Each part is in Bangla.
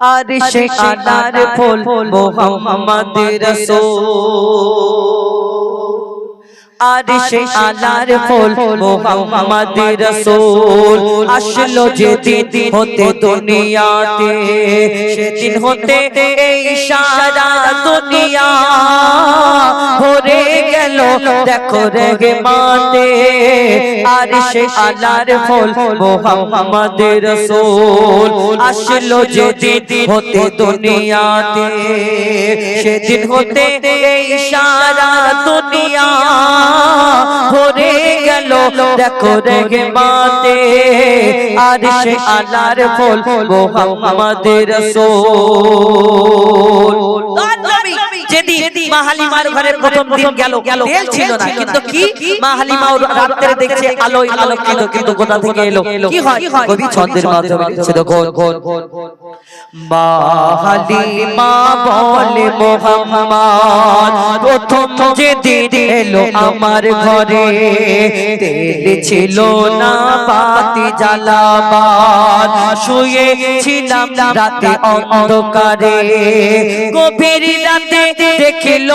আর সে আনার ফুল মোহাম্মদ রসূল। আর সে ফুল মোহাম্মদ রসূল। আসলো যে দিন হতে দুনিয়াতে সেদিন হতে এই সারা দুনিয়া ভরে গেল। দেখো রেগে মাতে আর সে আনার ফুল মোহাম্মদ রসূল। আসলো যে হতে দুনিয়াতে সেদিন হতে এই সারা দুনিয়া ভরে গেল। দেখো রেগে মাতে আর সে আলার ফল মোহাম্মদ রসূল। মা হালিমার ঘরে প্রথম দিন গেল তেল ছিল না কিন্তু কি? মা হালিমা ওর রাত্রে দেখছে আলোয় আলোকিত কিন্তু কোথা থেকে এলো। কি হয়? কবি ছন্দের মাধ্যমে লিখছে দেখো মা হালিমা বলে মোহাম্মদ প্রথম যেদিন এলো আমার ঘরে তেল ছিল না বাতি জ্বালাবার। শুয়ে ছিলাম রাতে অন্ধকারে গভীর রাতে দেখিল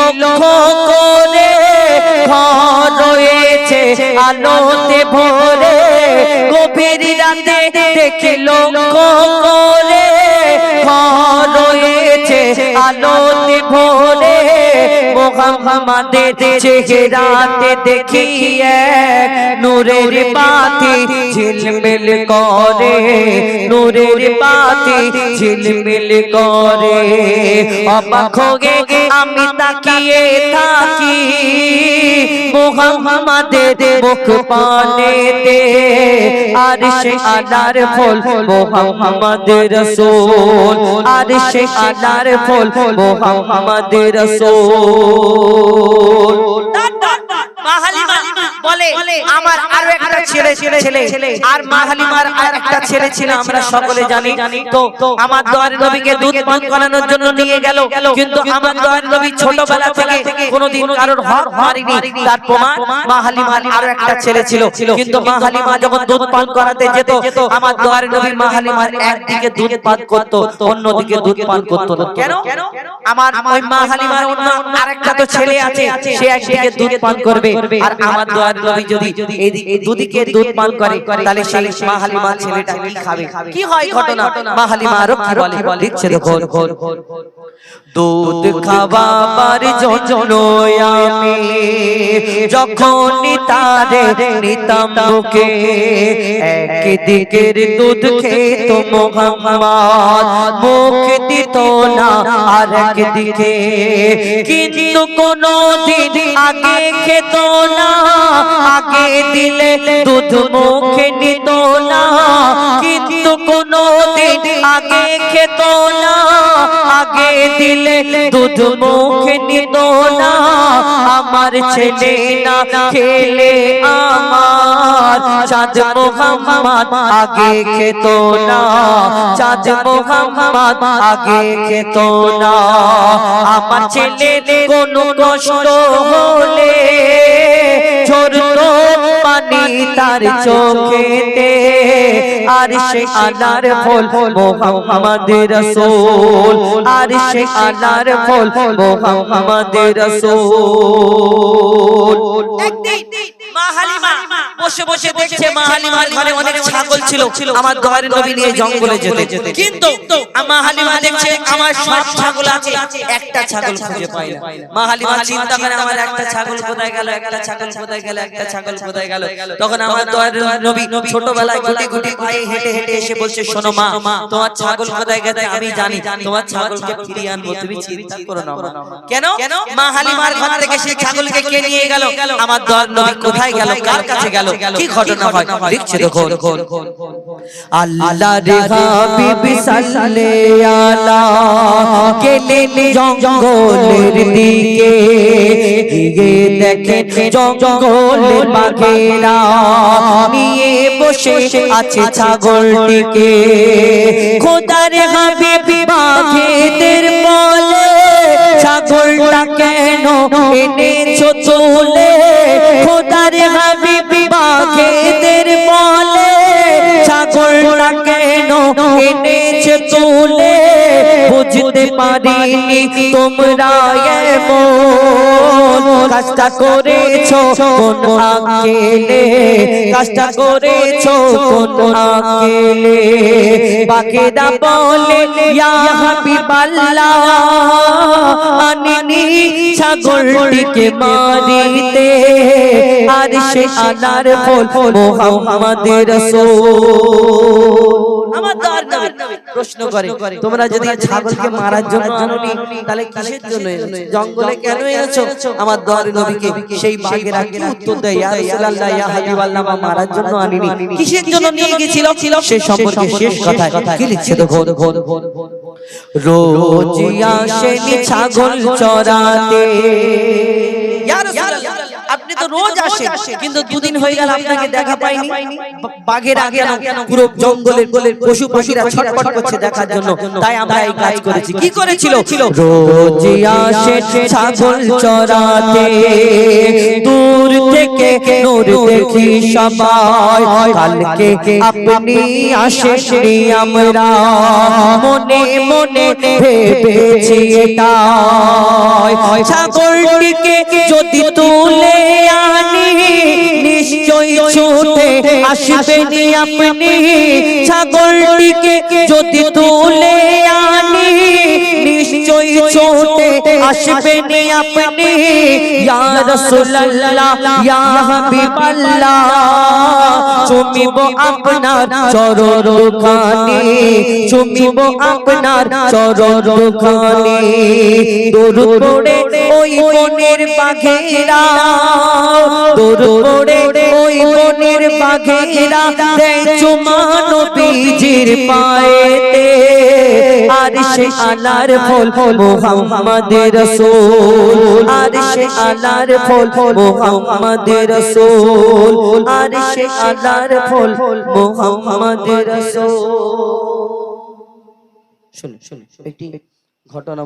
করে ঘর রয়েছে আলোতে ভরে গভীর রাতে দেখিল করে ঘর রয়েছে আলোতে ভরে মোহাম্মদের চেহারাতে দেখি এক নূরের বাতি ঝিলমিল করে, নূরের বাতি ঝিলমিল করে। অবাক হয়ে আমি তাকিয়ে থাকি, মোহাম্মদের মুখ পানেতে। আর সে আনার ফুল মোহাম্মদ রসূল, আর সে আনার ফুল মোহাম্মদ রসূল। রসুল বলে আমার আরও একটা ছেলে ছেলে ছেলে। আর মা হালিমার আর একটা ছেলে ছিল আমরা সকলে জানি। তো আমার দোয়ার নবীকে দুধ পান করানোর জন্য নিয়ে গেল। কিন্তু আমার দোয়ার নবী ছোটবেলা থেকে কোনোদিন কারোর হক মারিনি। তার প্রমাণ মা হালিমার আরও একটা ছেলে ছিল। কিন্তু মা হালিমা যখন দুধ পান করাতে যেত আমার দোয়ার নবী মা হালিমার একদিকে দুধ পান করত অন্যদিকে দুধ পান করত। না কেন? আমার ওই মা হালিমার অন্য আরেকটা তো ছেলে আছে সে একদিকে দুধ পান করবে আর আমার দোয়ার নবী যদি দুদিকে দুধ পান করে তাহলে সেই মা হালিমা ছেলেটা কি খাবে কি হয় ঘটনা মা হালিমা আরও কি বলে দিচ্ছে দেখো দুধ খাবার জন্য আমি যখন তারে নিতাম মুখে একদিকের দুধ খেত মোহাম্মদ মুখ দিত না আর একদিকে। কিন্তু কোনো দিন আগে খেত না আগে দিলে দুধ মুখে নিত না কিন্তু কোনো দিন আগে খেত না, আগে দিলে দুধ মুখে নিত না। আমার ছেলে না খেলে আমার, চাঁদ মোহাম্মদ আগে খেত না। চাঁদ মোহাম্মদ আগে খেত না। আমার ছেলে কোনো কষ্ট হলে ঝরতো পানি তার চোখেতে। আর সে আনার ফল মোহাম্মদ রসূল। আর সে আনার ফল মোহাম্মদ রসূল। মা হালিমা বসে বসে দেখছে মা হালিমার ঘরে অনেক ছাগল ছিল। আমার দোয়ারে নবী নিয়ে জঙ্গলে যেতে। কিন্তু মা হালিমা দেখছে আমার সব ছাগল আছে। একটা ছাগল খুঁজে পাই না মা হালিমা চিন্তা করে আমার একটা ছাগল কোথায় গেল একটা ছাগল কোথায় গেল একটা ছাগল কোথায় গেল। তখন আমার দোয়ারে নবী ছোটবেলায় গুটি গুটি পায়ে হেঁটে হেঁটে এসে বলছে শোনো মা তোমার ছাগল কোথায় গেছে আমি জানি তোমার ছাগলকে ফিরিয়ে আনব তুমি চিন্তা করো না কেন মা। হালিমার ঘর থেকে সেই ছাগলকে কে নিয়ে গেল আমার দোয়ার নবী কোথায় গেল কার কাছে গেল কি ঘটনা হয়? লিখছে দেখো আল্লাহ রে হাবিব সাল্লে আলা গেলেন জঙ্গলের দিকে। গিয়ে দেখেন জঙ্গলের বাঘেরা নিয়ে বসে আছে ছাগলটিকে। খোদার হাবিব বাঘেদের বলে ছাগলটা কেন এনেছো চলে? খোদার হাবিব কেন এনেছে চলে বুঝতে পারিনি তোমরা এমন কাজটা করেছ কোন কাজটা করেছ কোন আকেলে বাকেরা বলে মারিতে। আর সে আনার ফল প্রশ্ন করে, তোমরা যদি ছাগলকে মারার জন্য আনোনি তাহলে কিসের জন্য জঙ্গলে কেন এনেছো আমার দর নবীকে সেই বাঘের আগে উত্তর দেয় ইয়া রাসূলুল্লাহ ইয়া হাবিবাল্লাহ মা মারার জন্য আনিনি। কিসের জন্য নিয়ে গেছিল? সে সম্পর্কে শেষ কথায়। কি লিখছে দেখো? রোজ আসেনি ছাগল চরাতে। ইয়া রাসূলুল্লাহ আপনি তো রোজ আসেন। কিন্তু দুদিন হয়ে গেল আপনাকে দেখা পাইনি। বাঘের আগে পুরো জঙ্গলের গোলের পশু পাখিরা ছটফট করছে দেখার জন্য। তাই আমরা এই কাজ করেছি। কি করেছিল? রোজ আসে ছাগল চরাতে দূর থেকে নূর দেখি সবাই। কালকে আপনি আসেননি আমরা। মনে মনে ভেবেছি এটাই। ছাগলটিকে যদি তুলে আনি নিশ্চয়ই ছুটে আসবেনি আপনি। ছাগলটিকে যদি তুলে আনি নিশ্চয় ছুটে আসবেনি আপনি ইয়া রাসূলুল্লাহ ইয়া হাবিবাল্লাহ চুমিব আপনার চরণ চুমিব আপনার চরণ দরুদ পড়ে ওই বনের বাঘেরা দরুদ পড়ে ওই বনের বাঘেরা দেয় চুমা নবীজির পায়েতে আর আলার ফল মোহাম্মদ রসুল আরশে আলার ফল মোহাম্মদ রসুল আরশে আলার ফল মোহাম্মদ রসুল। শুনুন শুনুন একটি ঘটনা